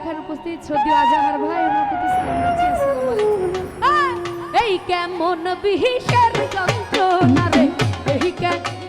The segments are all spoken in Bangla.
এখানে উপস্থিত সৌদি আজাহার ভাই ওনার প্রতি এই কেমন বিহিসের যন্ত্রণা রে এই কেমন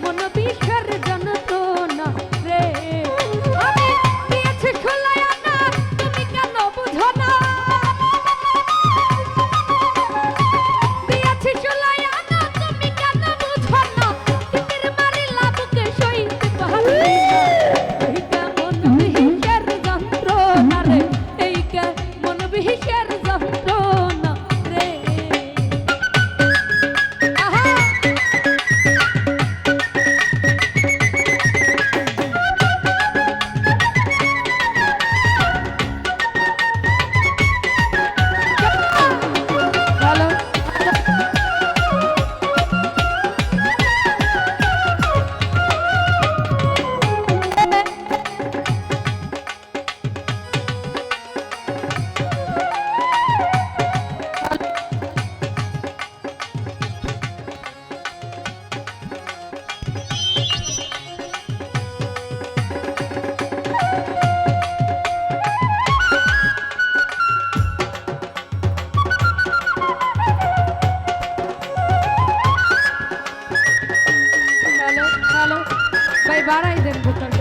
bara i den দোকানটা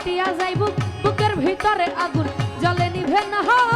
ফাটিয়া যাইব বুকের ভিতরে আগুন জলে নিভে না হয়।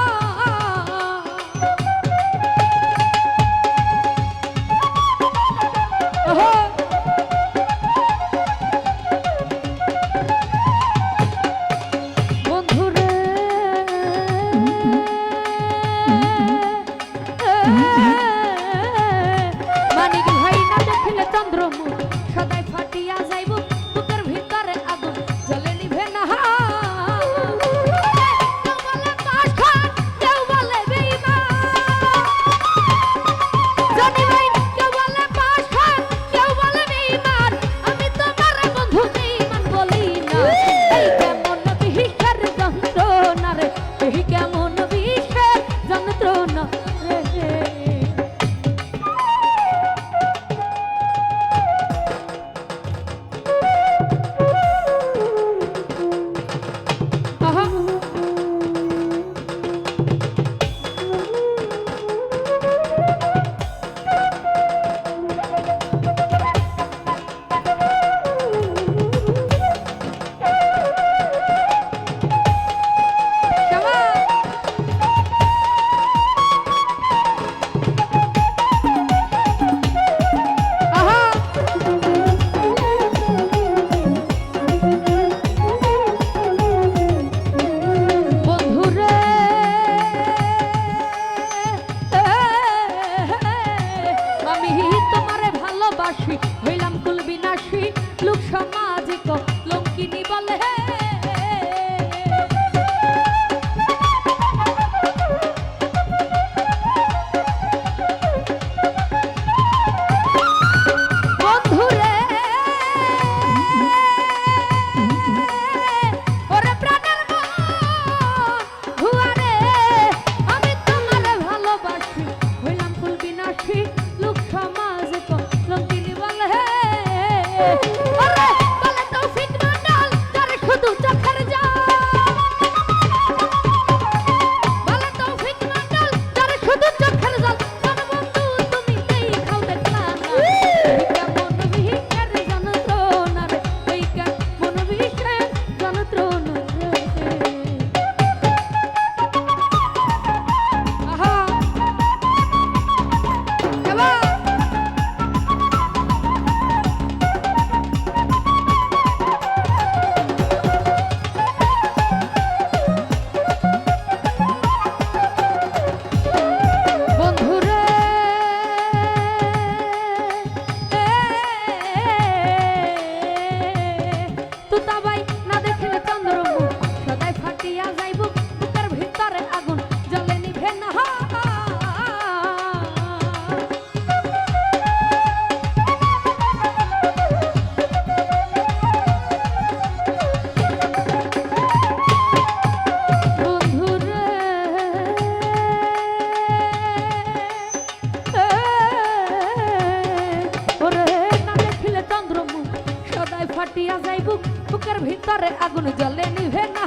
ভিতরে আগুন জ্বলে নিভে না।